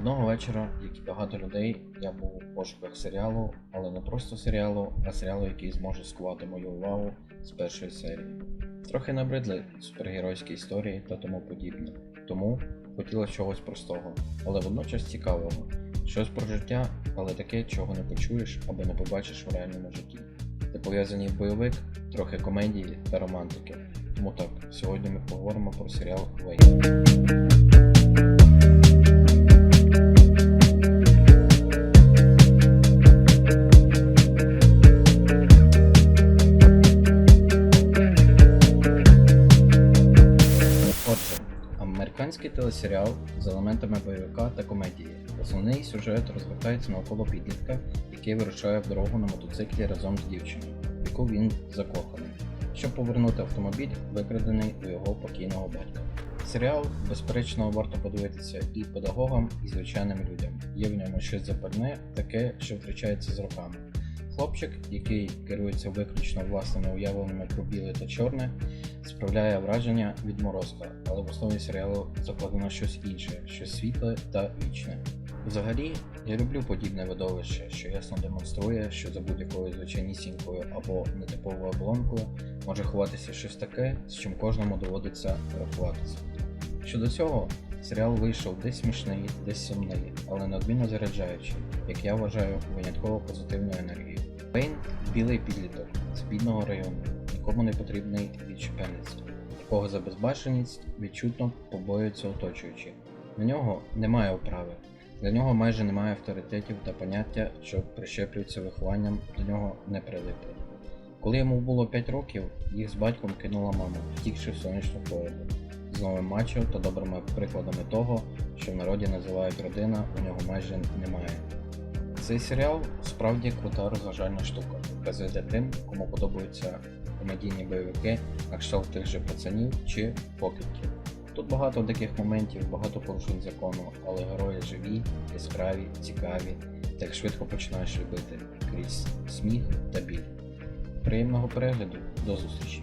Одного вечора, як і багато людей, я був у пошуках серіалу, але не просто серіалу, а серіалу, який зможе скувати мою увагу з першої серії. Трохи набридли супергеройські історії та тому подібне, тому хотілося чогось простого, але водночас цікавого. Щось про життя, але таке, чого не почуєш або не побачиш в реальному житті. Де пов'язані бойовик, трохи комедії та романтики. Тому так, сьогодні ми поговоримо про серіал Вейн. Американський телесеріал з елементами бойовика та комедії. Основний сюжет розгортається навколо підлітка, який вирушає в дорогу на мотоциклі разом з дівчиною, яку він закоханий, щоб повернути автомобіль, викрадений у його покійного батька. Серіал, безперечно, варто подивитися і педагогам, і звичайним людям. Є в ньому щось запальне, таке, що втрачається з роками. Хлопчик, який керується виключно власними уявленнями про біле та чорне, справляє враження від морозка, але в основі серіалу закладено щось інше, щось світле та вічне. Взагалі, я люблю подібне видовище, що ясно демонструє, що за будь-якою звичайнісінькою або нетиповою оболонкою може ховатися щось таке, з чим кожному доводиться рахуватися. Щодо цього, серіал вийшов десь смішний, десь сумний, але неодмінно заряджаючий, як я вважаю, винятково позитивною енергією. Вейн білий підліток з бідного району, нікому не потрібний відчепенець, якого за безбашеність відчутно побоюються оточуючі. На нього немає управи, для нього майже немає авторитетів та поняття, що прищеплюються вихованням, до нього не прилипли. Коли йому було 5 років, їх з батьком кинула мама, втікши в сонячну Флориду, з новим мачо та добрими прикладами того, що в народі називають родина, у нього майже немає. Цей серіал справді крута розважальна штука, зайде тим, кому подобаються комедійні бойовики на кшталт тих же пацанів чи покидьків. Тут багато таких моментів, багато порушень закону, але герої живі, яскраві, цікаві, та їх швидко починаєш любити крізь сміх та біль. Приємного перегляду, до зустрічі!